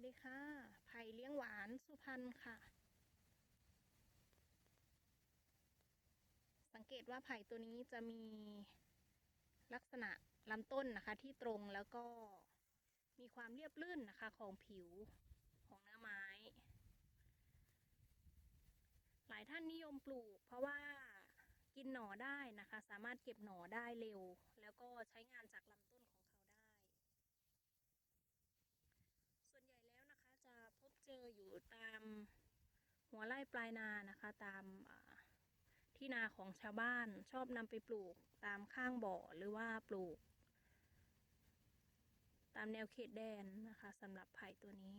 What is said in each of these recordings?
สดีค่ะ ไผ่เลี้ยงหวานสุพรรณค่ะ สังเกตว่าไผ่ตัวนี้จะมีลักษณะลำต้นนะคะที่ตรงแล้วก็มีความเรียบลื่นนะคะของผิวของเนื้อไม้ หลายท่านนิยมปลูก เพราะว่ากินหน่อได้นะคะ สามารถเก็บหน่อได้เร็ว แล้วก็ใช้งานจากลำต้นของเขาได้ ส่วนใหญ่แล้วนะคะจะพบ เจออยู่ตามหัวไร่ปลายนานะคะ ตามที่นาของชาวบ้านชอบนำไปปลูกตามข้างบ่อหรือว่าปลูก ตามแนวเขตแดนนะคะสำหรับไผ่ตัวนี้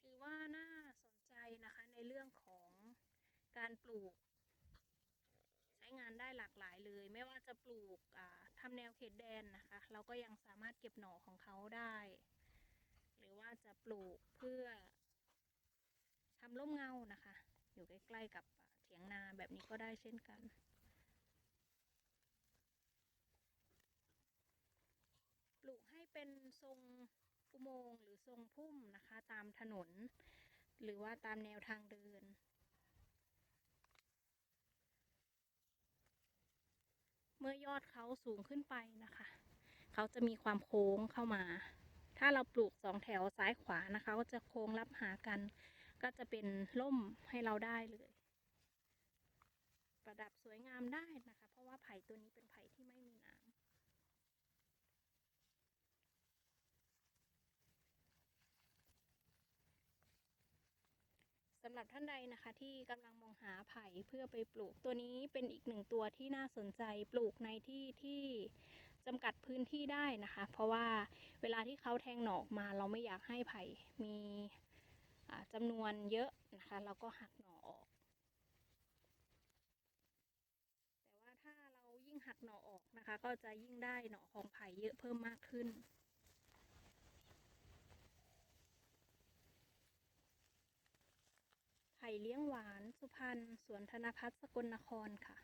ถือว่าน่าสนใจนะคะในเรื่องของการปลูก หลากหลายเลย ไม่ว่าจะปลูกอ่าทำแนวเขตแดนนะคะ เราก็ยังสามารถเก็บหน่อของเขาได้ หรือว่าจะปลูกเพื่อทำร่มเงานะคะ อยู่ใกล้ๆกับเถียงนาแบบนี้ก็ได้เช่นกันปลูกให้เป็นทรงอุโมงค์หรือทรงพุ่มนะคะ ตามถนน หรือว่าตามแนวทางเดิน เมื่อยอดเขาสูงขึ้นไปนะคะ เขาจะมีความโค้งเข้ามา ถ้าเราปลูกสองแถวซ้ายขวานะคะ ก็จะโค้งรับหากัน ก็จะเป็นร่มให้เราได้เลย ประดับสวยงามได้นะคะ เพราะว่าไผ่ตัวนี้เป็นไผ่ที่ไม่มีน้ำ สำหรับท่านใดนะคะที่กำลังมองหาไผ่เพื่อไปปลูก ตัวนี้เป็นอีกหนึ่งตัวที่น่าสนใจปลูกในที่ที่จำกัดพื้นที่ได้นะคะ เพราะว่าเวลาที่เขาแทงหนอกมาเราไม่อยากให้ไผ่มีอ่าจำนวนเยอะนะคะเราก็หักหน่อออก แต่ว่าถ้าเรายิ่งหักหน่อออกนะคะ ก็จะยิ่งได้หน่อของไผ่เยอะเพิ่มมากขึ้น ไผ่ เลี้ยงหวาน สุพรรณสวนธนพัฒน์สกลนครค่ะ